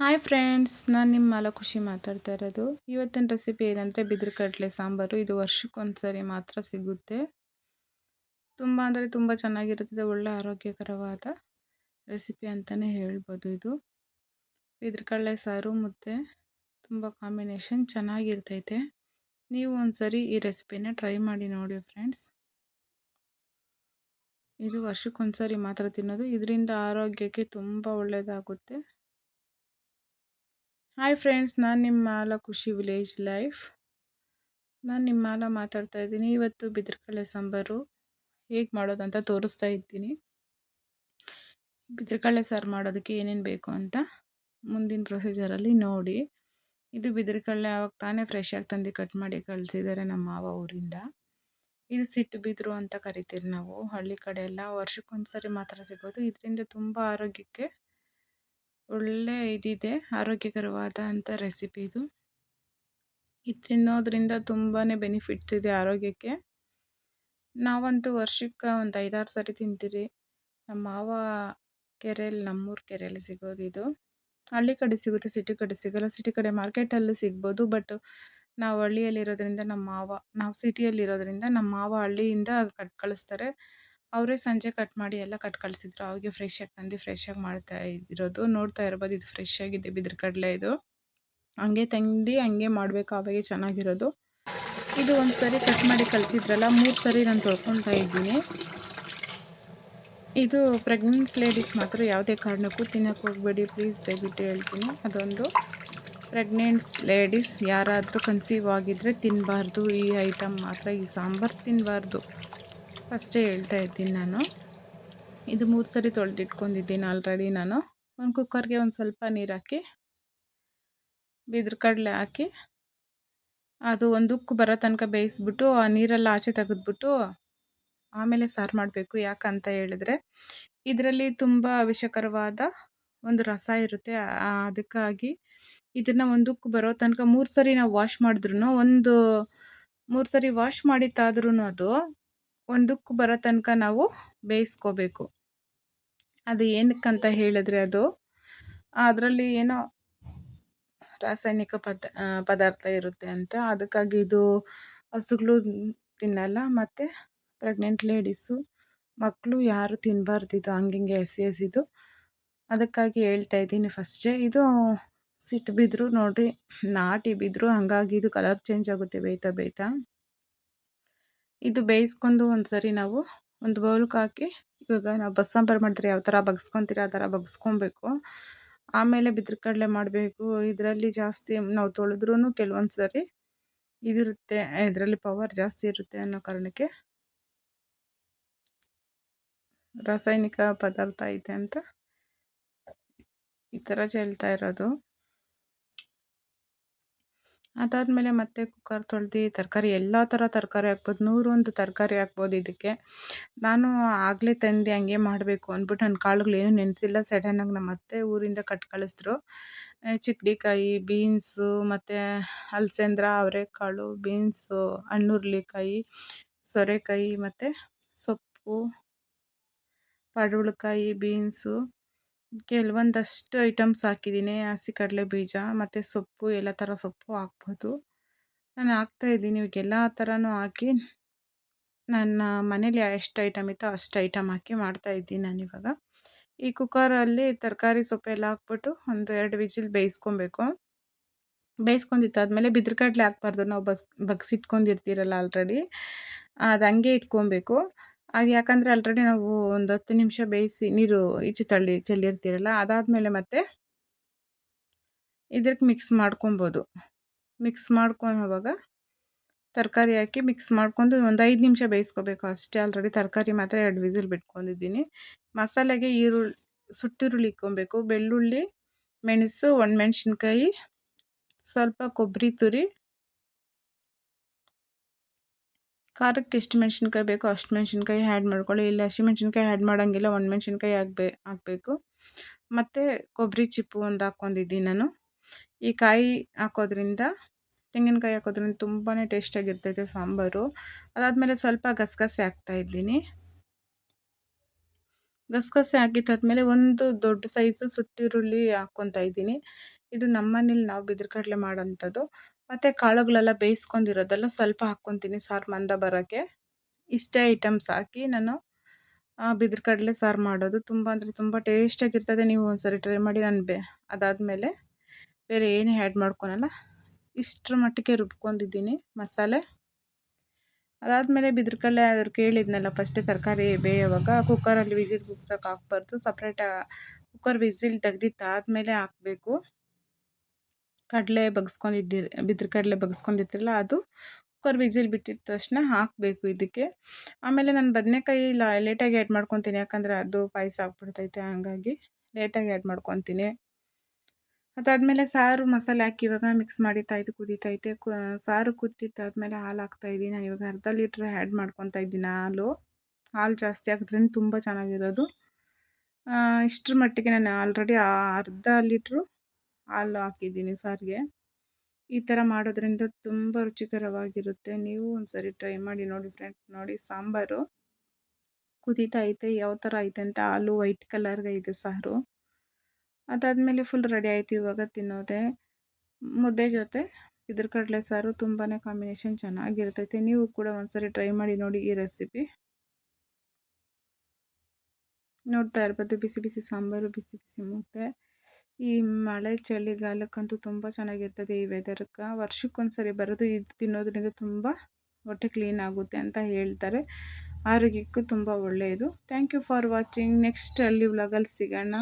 Hi friends ನಾನು ನಿಮ್ಮ ಮಾಲಖುಷಿ ಮಾತಾಡ್ತಾ ಇರೋದು. ಇವತ್ತಿನ ರೆಸಿಪಿ ಏನಂದರೆ ಬಿದಿರು ಕಡಲೆ ಸಾಂಬಾರು. ಇದು ವರ್ಷಕ್ಕೊಂದ್ಸರಿ ಮಾತ್ರ ಸಿಗುತ್ತೆ. ತುಂಬ ಅಂದರೆ ತುಂಬ ಚೆನ್ನಾಗಿರುತ್ತದೆ. ಒಳ್ಳೆ ಆರೋಗ್ಯಕರವಾದ ರೆಸಿಪಿ ಅಂತಲೇ ಹೇಳ್ಬೋದು ಇದು. ಬಿದಿರು ಕಡಲೆ ಸಾರು ಮುದ್ದೆ ತುಂಬ ಕಾಂಬಿನೇಷನ್ ಚೆನ್ನಾಗಿರ್ತೈತೆ. ನೀವು ಒಂದ್ಸರಿ ಈ ರೆಸಿಪಿನ ಟ್ರೈ ಮಾಡಿ ನೋಡಿ ಫ್ರೆಂಡ್ಸ್ ಇದು ವರ್ಷಕ್ಕೊಂದ್ಸರಿ ಮಾತ್ರ ತಿನ್ನೋದು. ಇದರಿಂದ ಆರೋಗ್ಯಕ್ಕೆ ತುಂಬ ಒಳ್ಳೆಯದಾಗುತ್ತೆ ಹಾಯ್ ಫ್ರೆಂಡ್ಸ್ ನಾನು ನಿಮ್ಮ ಮಾಲ ಖುಷಿ ವಿಲೇಜ್ ಲೈಫ್ ನಾನು ನಿಮ್ಮ ಮಾಲ ಮಾತಾಡ್ತಾ ಇದ್ದೀನಿ. ಇವತ್ತು ಬಿದಿರುಕಳೆ ಸಾಂಬಾರು ಹೇಗೆ ಮಾಡೋದಂತ ತೋರಿಸ್ತಾ ಇದ್ದೀನಿ. ಬಿದಿರುಕಳೆ ಸಾರು ಮಾಡೋದಕ್ಕೆ ಏನೇನು ಬೇಕು ಅಂತ ಮುಂದಿನ ಪ್ರೊಸೀಜರಲ್ಲಿ ನೋಡಿ. ಇದು ಬಿದಿರುಕಳೆ ಆವಾಗ ತಾನೇ ಫ್ರೆಶ್ ಆಗಿ ತಂದು ಕಟ್ ಮಾಡಿ ಕಳಿಸಿದ್ದಾರೆ ನಮ್ಮ ಮಾವ ಊರಿಂದ. ಇದು ಸಿಟ್ಟು ಬಿದಿರು ಅಂತ ಕರಿತೀರಿ ನಾವು. ಹಳ್ಳಿ ಕಡೆ ಎಲ್ಲ ವರ್ಷಕ್ಕೊಂದ್ಸರಿ ಮಾತ್ರ ಸಿಗೋದು. ಇದರಿಂದ ತುಂಬ ಆರೋಗ್ಯಕ್ಕೆ ಒಳ್ಳೆ ಇದಿದೆ, ಆರೋಗ್ಯಕರವಾದ ಅಂಥ ರೆಸಿಪಿ ಇದು. ಇದು ತಿನ್ನೋದ್ರಿಂದ ತುಂಬಾ ಬೆನಿಫಿಟ್ಸ್ ಇದೆ ಆರೋಗ್ಯಕ್ಕೆ. ನಾವಂತೂ ವರ್ಷಕ್ಕೆ ಒಂದು ಐದಾರು ಸರಿ ತಿಂತೀರಿ. ನಮ್ಮ ಮಾವ ಕೆರೆಯಲ್ಲಿ ನಮ್ಮೂರು ಕೆರೆಯಲ್ಲಿ ಸಿಗೋದು ಇದು. ಹಳ್ಳಿ ಕಡೆ ಸಿಗುತ್ತೆ ಸಿಟಿ ಕಡೆ ಸಿಗೋಲ್ಲ. ಸಿಟಿ ಕಡೆ ಮಾರ್ಕೆಟಲ್ಲೂ ಸಿಗ್ಬೋದು ಬಟ್ ನಾವು ಹಳ್ಳಿಯಲ್ಲಿರೋದ್ರಿಂದ ನಮ್ಮ ಮಾವ, ನಾವು ಸಿಟಿಯಲ್ಲಿರೋದ್ರಿಂದ ನಮ್ಮ ಮಾವ ಹಳ್ಳಿಯಿಂದ ಕಟ್ ಕಳಿಸ್ತಾರೆ. ಅವರೇ ಸಂಜೆ ಕಟ್ ಮಾಡಿ ಎಲ್ಲ ಕಟ್ ಕಳಿಸಿದ್ರು. ಅವ್ರಿಗೆ ಫ್ರೆಶ್ ಆಗಿ ತಂದು ಫ್ರೆಶ್ ಆಗಿ ಮಾಡ್ತಾ ಇರೋದು. ನೋಡ್ತಾ ಇರ್ಬೋದು ಇದು ಫ್ರೆಶ್ ಆಗಿದೆ, ಬಿದ್ರ ಕಡಲೆ ಇದು. ಹಂಗೆ ತಂದು ಹಂಗೆ ಮಾಡಬೇಕು, ಅವಾಗೆ ಚೆನ್ನಾಗಿರೋದು. ಇದು ಒಂದು ಸರಿ ಕಟ್ ಮಾಡಿ ಕಳಿಸಿದ್ರಲ್ಲ, ಮೂರು ಸರಿ ನಾನು ತೊಳ್ಕೊತಾ ಇದ್ದೀನಿ. ಇದು ಪ್ರೆಗ್ನೆನ್ಸ್ ಲೇಡೀಸ್ ಮಾತ್ರ ಯಾವುದೇ ಕಾರಣಕ್ಕೂ ತಿನ್ನೋಕೆ ಹೋಗಬೇಡಿ ಪ್ಲೀಸ್ ದಯವಿಟ್ಟು ಹೇಳ್ತೀನಿ. ಅದೊಂದು ಪ್ರೆಗ್ನೆನ್ಸ್ ಲೇಡೀಸ್ ಯಾರಾದರೂ ಕನ್ಸೀವ್ ಆಗಿದ್ದರೆ ತಿನ್ನಬಾರ್ದು ಈ ಐಟಮ್ ಮಾತ್ರ, ಈ ಸಾಂಬಾರು ತಿನ್ನಬಾರ್ದು ಫಸ್ಟೇ ಹೇಳ್ತಾ ಇದ್ದೀನಿ ನಾನು. ಇದು ಮೂರು ಸರಿ ತೊಳೆದಿಟ್ಕೊಂಡಿದ್ದೀನಿ ಆಲ್ರೆಡಿ ನಾನು. ಒಂದು ಕುಕ್ಕರ್ಗೆ ಒಂದು ಸ್ವಲ್ಪ ನೀರು ಹಾಕಿ, ಬಿದ್ರ ಕಡಲೆ ಹಾಕಿ, ಅದು ಒಂದು ಉಕ್ಕು ಬರೋ ತನಕ ಬೇಯಿಸ್ಬಿಟ್ಟು, ಆ ನೀರೆಲ್ಲ ಆಚೆ ತೆಗೆದ್ಬಿಟ್ಟು ಆಮೇಲೆ ಸಾರು ಮಾಡಬೇಕು ಯಾಕಂತ ಹೇಳಿದ್ರೆ, ಇದರಲ್ಲಿ ತುಂಬ ವಿಷಕರವಾದ ಒಂದು ರಸ ಇರುತ್ತೆ. ಅದಕ್ಕಾಗಿ ಇದನ್ನು ಒಂದು ಉಕ್ಕು ಬರೋ ತನಕ ಮೂರು ಸರಿ ನಾವು ವಾಶ್ ಮಾಡಿದ್ರು ಒಂದು ಮೂರು ಸರಿ ವಾಶ್ ಮಾಡಿತ್ತಾದ್ರೂ ಅದು ಒಂದಕ್ಕೆ ಬರೋ ತನಕ ನಾವು ಬೇಯಿಸ್ಕೋಬೇಕು. ಅದು ಏನಕ್ಕಂತ ಹೇಳಿದ್ರೆ ಅದು ಅದರಲ್ಲಿ ಏನೋ ರಾಸಾಯನಿಕ ಪದ ಪದಾರ್ಥ ಇರುತ್ತೆ ಅಂತ. ಅದಕ್ಕಾಗಿ ಇದು ಹಸುಗಳು ತಿನ್ನಲ್ಲ, ಮತ್ತು ಪ್ರೆಗ್ನೆಂಟ್ ಲೇಡೀಸು ಮಕ್ಕಳು ಯಾರು ತಿನ್ನಬಾರ್ದಿದ್ದು ಹಂಗೆ ಹಂಗಿಂಗೆ ಹಸಿ ಹಸಿದು ಅದಕ್ಕಾಗಿ ಹೇಳ್ತಾ ಇದ್ದೀನಿ ಫಸ್ಟೇ ಇದು ಸಿಟ್ಟು ಬಿದ್ದರು ನೋಡಿರಿ ನಾಟಿ ಬಿದ್ದರು ಹಾಗಾಗಿ ಇದು ಕಲರ್ ಚೇಂಜ್ ಆಗುತ್ತೆ, ಬೇಯ್ತಾ ಬೇಯ್ತಾ. ಇದು ಬೇಯಿಸ್ಕೊಂಡು ಒಂದು ಸರಿ ನಾವು ಒಂದು ಬೌಲ್ಗೆ ಹಾಕಿ, ಇವಾಗ ನಾವು ಬಸ್ ಸಾಂಬಾರು ಮಾಡಿದ್ರೆ ಯಾವ ಥರ ಬಗ್ಸ್ಕೊತೀರ, ಆ ಥರ ಬಗ್ಸ್ಕೊಬೇಕು. ಆಮೇಲೆ ಬಿದ್ರ ಕಡಲೆ ಮಾಡಬೇಕು. ಇದರಲ್ಲಿ ಜಾಸ್ತಿ ನಾವು ತೊಳೆದ್ರೂ ಕೆಲವೊಂದು ಸರಿ ಇದಿರುತ್ತೆ, ಇದರಲ್ಲಿ ಪವರ್ ಜಾಸ್ತಿ ಇರುತ್ತೆ ಅನ್ನೋ ಕಾರಣಕ್ಕೆ ರಾಸಾಯನಿಕ ಪದಾರ್ಥ ಐತೆ ಅಂತ ಈ ಥರ ಚೆಲ್ತಾ ಇರೋದು. ಅದಾದಮೇಲೆ ಮತ್ತೆ ಕುಕ್ಕರ್ ತೊಳ್ದು, ತರಕಾರಿ ಎಲ್ಲ ಥರ ತರಕಾರಿ ಹಾಕ್ಬೋದು, ನೂರೊಂದು ತರಕಾರಿ ಹಾಕ್ಬೋದು ಇದಕ್ಕೆ. ನಾನು ಆಗಲೇ ತಂದು ಹಂಗೆ ಮಾಡಬೇಕು ಅಂದ್ಬಿಟ್ಟು ನನ್ನ ಕಾಳುಗಳೇನು ನೆನೆಸಿಲ್ಲ. ಸಡನ್ನಾಗಿ ನಮ್ಮ ಅತ್ತೆ ಊರಿಂದ ಕಟ್ ಕಳಿಸಿದ್ರು. ಚಿಕ್ಕಡಿಕಾಯಿ ಬೀನ್ಸು ಮತ್ತು ಅಲಸಂದ್ರ, ಅವರೆಕಾಳು ಬೀನ್ಸು ಹಣ್ಣುರ್ಲಿಕಾಯಿ, ಸೋರೆಕಾಯಿ, ಮತ್ತು ಸೊಪ್ಪು ಪಡವಲಕಾಯಿ ಬೀನ್ಸು ಕೆಲವೊಂದಷ್ಟು ಐಟಮ್ಸ್ ಹಾಕಿದ್ದೀನಿ. ಹಸಿ ಕಡಲೆ ಬೀಜ, ಮತ್ತು ಸೊಪ್ಪು, ಎಲ್ಲ ಥರ ಸೊಪ್ಪು ಹಾಕ್ಬೋದು. ನಾನು ಹಾಕ್ತಾಯಿದ್ದೀನಿ ಇವಾಗ ಎಲ್ಲ ಥರನೂ ಹಾಕಿ ನನ್ನ ಮನೇಲಿ ಎಷ್ಟು ಐಟಮ್ ಇತ್ತೋ ಅಷ್ಟು ಐಟಮ್ ಹಾಕಿ ಮಾಡ್ತಾ ಇದ್ದೀನಿ ನಾನು ನಾನಿವಾಗ ಈ ಕುಕ್ಕರಲ್ಲಿ ತರಕಾರಿ ಸೊಪ್ಪೆಲ್ಲ ಹಾಕ್ಬಿಟ್ಟು ಒಂದು ಎರಡು ವಿಜಿಲ್ ಬೇಯಿಸ್ಕೊಬೇಕು. ಬೇಯಿಸ್ಕೊಂಡಿದ್ದಾದ್ಮೇಲೆ ಬಿದಿರು ಕಡಲೆ ಹಾಕ್ಬಾರ್ದು. ನಾವು ಬಸ್ ಬಗ್ಸಿಟ್ಕೊಂಡಿರ್ತೀರಲ್ಲ ಆಲ್ರೆಡಿ ಅದು ಹಂಗೆ ಇಟ್ಕೊಬೇಕು. ಅದು ಯಾಕಂದರೆ ಆಲ್ರೆಡಿ ನಾವು ಒಂದು ಹತ್ತು ನಿಮಿಷ ಬೇಯಿಸಿ ನೀರು ಈಚೆ ತಳ್ಳಿ ಚೆಲ್ಲಿರ್ತೀರಲ್ಲ, ಅದಾದಮೇಲೆ ಮತ್ತೆ ಇದಕ್ಕೆ ಮಿಕ್ಸ್ ಮಾಡ್ಕೊಬೋದು. ಮಿಕ್ಸ್ ಮಾಡ್ಕೊವಾಗ ತರಕಾರಿ ಹಾಕಿ ಮಿಕ್ಸ್ ಮಾಡ್ಕೊಂಡು ಒಂದು ಐದು ನಿಮಿಷ ಬೇಯಿಸ್ಕೋಬೇಕು. ಅಷ್ಟೇ ಆಲ್ರೆಡಿ ತರಕಾರಿ ಮಾತ್ರ ಎರಡು ವಿಸಿಲ್ ಬಿಟ್ಕೊಂಡಿದ್ದೀನಿ. ಮಸಾಲೆಗೆ ಈರುಳ್ಳಿ, ಸುಟ್ಟಿರುಳ್ಳಿ ಇಕ್ಕೊಬೇಕು. ಬೆಳ್ಳುಳ್ಳಿ, ಮೆಣಸು, ಒಣಮೆಣ್ಸಿನ್ಕಾಯಿ, ಸ್ವಲ್ಪ ಕೊಬ್ಬರಿ ತುರಿ ಖಾರಕ್ಕೆ ಎಷ್ಟು ಮೆಣಸಿನ್ಕಾಯಿ ಬೇಕೋ ಅಷ್ಟು ಮೆಣಸಿನ್ಕಾಯಿ ಆ್ಯಡ್ ಮಾಡ್ಕೊಳ್ಳಿ. ಇಲ್ಲ ಹಸಿಮೆಣ್ಸಿನ್ಕಾಯಿ ಆ್ಯಡ್ ಮಾಡೋಂಗಿಲ್ಲ, ಒಂದು ಮೆಣಸಿನ್ಕಾಯಿ ಹಾಕ್ಬೇ ಹಾಕಬೇಕು ಮತ್ತು ಕೊಬ್ಬರಿ ಚಿಪ್ಪು ಒಂದು ಹಾಕ್ಕೊಂಡಿದ್ದೀನಿ ನಾನು. ಈ ಕಾಯಿ ಹಾಕೋದ್ರಿಂದ, ತೆಂಗಿನಕಾಯಿ ಹಾಕೋದ್ರಿಂದ ತುಂಬಾ ಟೇಸ್ಟಾಗಿರ್ತೈತೆ ಸಾಂಬಾರು. ಅದಾದಮೇಲೆ ಸ್ವಲ್ಪ ಗಸಗಸೆ ಹಾಕ್ತಾಯಿದ್ದೀನಿ ಗಸಗಸೆ ಹಾಕಿದ್ದಾದ್ಮೇಲೆ ಒಂದು ದೊಡ್ಡ ಸೈಜು ಸುಟ್ಟಿರುಳ್ಳಿ ಹಾಕ್ಕೊತಾ ಇದ್ದೀನಿ. ಇದು ನಮ್ಮನೇಲಿ ನಾವು ಕಡಲೆ ಮಾಡೋಂಥದ್ದು. ಮತ್ತು ಕಾಳುಗಳೆಲ್ಲ ಬೇಯಿಸ್ಕೊಂಡಿರೋದೆಲ್ಲ ಸ್ವಲ್ಪ ಹಾಕ್ಕೊತೀನಿ ಸಾರು ಮಂದ ಬರೋಕ್ಕೆ. ಇಷ್ಟೇ ಐಟಮ್ಸ್ ಹಾಕಿ ನಾನು ಬಿದಿರು ಕಡಲೆ ಸಾರು ಮಾಡೋದು. ತುಂಬ ಅಂದರೆ ತುಂಬ ಟೇಸ್ಟಾಗಿರ್ತದೆ ನೀವು ಒಂದ್ಸರಿ ಟ್ರೈ ಮಾಡಿ ನಾನು ಬೆ, ಅದಾದಮೇಲೆ ಬೇರೆ ಏನು ಆ್ಯಡ್ ಮಾಡ್ಕೊಳಲ್ಲ, ಇಷ್ಟರ ಮಟ್ಟಿಗೆ ರುಬ್ಕೊಂಡಿದ್ದೀನಿ ಮಸಾಲೆ. ಅದಾದಮೇಲೆ ಬಿದಿರು ಕಡಲೆ ಅದ್ರ ಕೇಳಿದ್ನಲ್ಲ ಫಸ್ಟೇ ತರಕಾರಿ ಬೇಯೋವಾಗ ಕುಕ್ಕರಲ್ಲಿ ವಿಸಿಲ್ ಕುಗ್ಸೋಕೆ ಹಾಕ್ಬಾರ್ದು. ಸಪ್ರೇಟಾಗಿ ಕುಕ್ಕರ್ ವಿಸಿಲ್ ತೆಗ್ದಿದ್ದಾದಮೇಲೆ ಹಾಕಬೇಕು. ಕಡಲೆ ಬಗ್ಸ್ಕೊಂಡಿದ್ದೀರಿ, ಬಿದ್ರ ಕಡಲೆ ಬಗ್ಸ್ಕೊಂಡಿರ್ತೀರಲ್ಲ ಅದು ಕುಕ್ಕರ್ ವಿಸಿಲ್ ಬಿಟ್ಟಿದ ತಕ್ಷಣ ಹಾಕಬೇಕು ಇದಕ್ಕೆ. ಆಮೇಲೆ ನಾನು ಬದನೆಕಾಯಿ ಲಾ, ಲೇಟಾಗಿ ಆ್ಯಡ್ ಮಾಡ್ಕೊತೀನಿ, ಯಾಕಂದರೆ ಅದು ಪಾಯಸ ಆಗ್ಬಿಡ್ತೈತೆ, ಹಾಗಾಗಿ ಲೇಟಾಗಿ ಆ್ಯಡ್ ಮಾಡ್ಕೊತೀನಿ. ಅದಾದಮೇಲೆ ಸಾರು ಮಸಾಲೆ ಹಾಕಿ ಇವಾಗ ಮಿಕ್ಸ್ ಮಾಡಿ ತಾಯ್ದು ಕುದೀತೈತೆ. ಕು, ಸಾರು ಕುದ್ದಿದ್ದಾದ್ಮೇಲೆ ಹಾಲು ಹಾಕ್ತಾಯಿದ್ದೀನಿ ನಾನು ಇವಾಗ ಅರ್ಧ ಲೀಟ್ರ್ ಆ್ಯಡ್ ಮಾಡ್ಕೊತಾ ಇದ್ದೀನಿ ಹಾಲು. ಹಾಲು ಜಾಸ್ತಿ ಹಾಕಿದ್ರಿಂದ ತುಂಬ ಚೆನ್ನಾಗಿರೋದು. ಇಷ್ಟರ ಮಟ್ಟಿಗೆ ನಾನು ಆಲ್ರೆಡಿ ಅರ್ಧ ಲೀಟ್ರು ಹಾಲು ಹಾಕಿದ್ದೀನಿ ಸಾರಿಗೆ. ಈ ಥರ ಮಾಡೋದ್ರಿಂದ ತುಂಬ ರುಚಿಕರವಾಗಿರುತ್ತೆ. ನೀವು ಒಂದ್ಸರಿ ಟ್ರೈ ಮಾಡಿ ನೋಡಿ ಫ್ರೆಂಡ್ ನೋಡಿ ಸಾಂಬಾರು. ಕುದೀತಾ ಐತೆ, ಯಾವ ಥರ ಐತೆ ಅಂತ ಹಾಲು ವೈಟ್ ಕಲರ್ಗೆ ಇದೆ ಸಾರು. ಅದಾದಮೇಲೆ ಫುಲ್ ರೆಡಿ ಆಯಿತು ಇವಾಗ ತಿನ್ನೋದೆ. ಮುದ್ದೆ ಜೊತೆ ಇದ್ರ ಕಡಲೆ ಸಾರು ತುಂಬಾ ಕಾಂಬಿನೇಷನ್ ಚೆನ್ನಾಗಿರ್ತೈತೆ. ನೀವು ಕೂಡ ಒಂದ್ಸರಿ ಟ್ರೈ ಮಾಡಿ ನೋಡಿ ಈ ರೆಸಿಪಿ ನೋಡ್ತಾ ಇರ್ಬೋದು. ಬಿಸಿ ಬಿಸಿ ಸಾಂಬಾರು, ಬಿಸಿ ಬಿಸಿ ಮುದ್ದೆ. ಈ ಮಳೆ ಚಳಿಗಾಲಕ್ಕಂತೂ ತುಂಬ ಚೆನ್ನಾಗಿರ್ತದೆ ಈ ವೆದರ್ಗೆ ವರ್ಷಕ್ಕೊಂದು ಸರಿ ಬರೋದು ಇದು ತಿನ್ನೋದ್ರಿಂದ ತುಂಬ ಹೊಟ್ಟೆ ಕ್ಲೀನ್ ಆಗುತ್ತೆ ಅಂತ ಹೇಳ್ತಾರೆ. ಆರೋಗ್ಯಕ್ಕೂ ತುಂಬ ಒಳ್ಳೆಯದು. Thank you for watching next ಅಲ್ಲಿ ವ್ಲಾಗಲ್ಲಿ ಸಿಗೋಣ.